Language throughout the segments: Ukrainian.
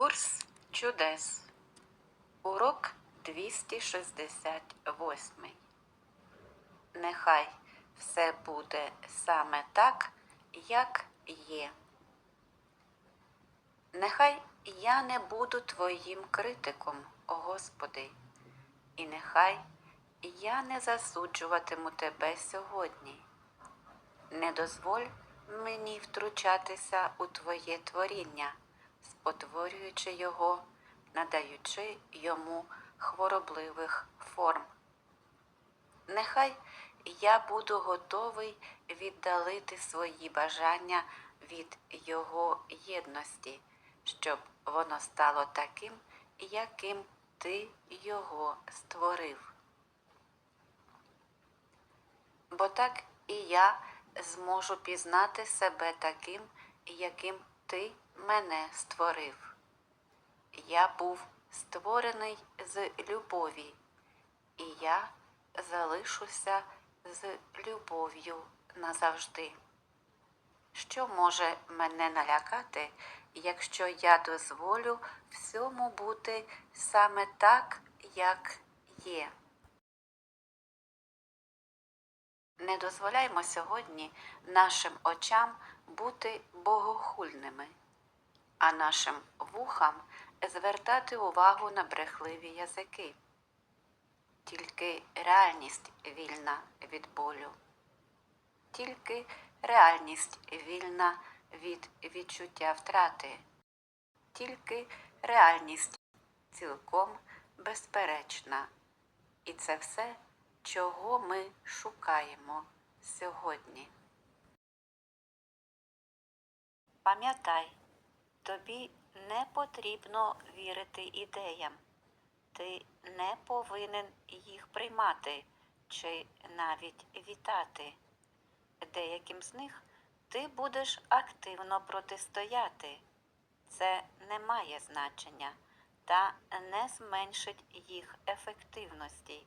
Курс чудес. Урок 268. Нехай все буде саме так, як є. Нехай я не буду твоїм критиком, о Господи, і нехай я не засуджуватиму тебе сьогодні. Не дозволь мені втручатися у Твоє творіння, спотворюючи його, надаючи йому хворобливих форм. Нехай я буду готовий віддалити свої бажання від Його єдності, щоб воно стало таким, яким ти його створив. Бо так і я зможу пізнати себе таким, яким ти мене створив. Я був створений з любові, і я залишуся з любов'ю назавжди. Що може мене налякати, якщо я дозволю всьому бути саме так, як є? Не дозволяймо сьогодні нашим очам бути богохульними, а нашим вухам звертати увагу на брехливі язики. Тільки реальність вільна від болю, тільки реальність вільна від відчуття втрати, тільки реальність цілком безперечна. І це все, чого ми шукаємо сьогодні. Пам'ятай, тобі не потрібно вірити ідеям. Ти не повинен їх приймати чи навіть вітати. Деяким з них ти будеш активно протистояти. Це не має значення та не зменшить їх ефективності.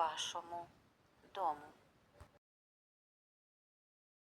вашому дому.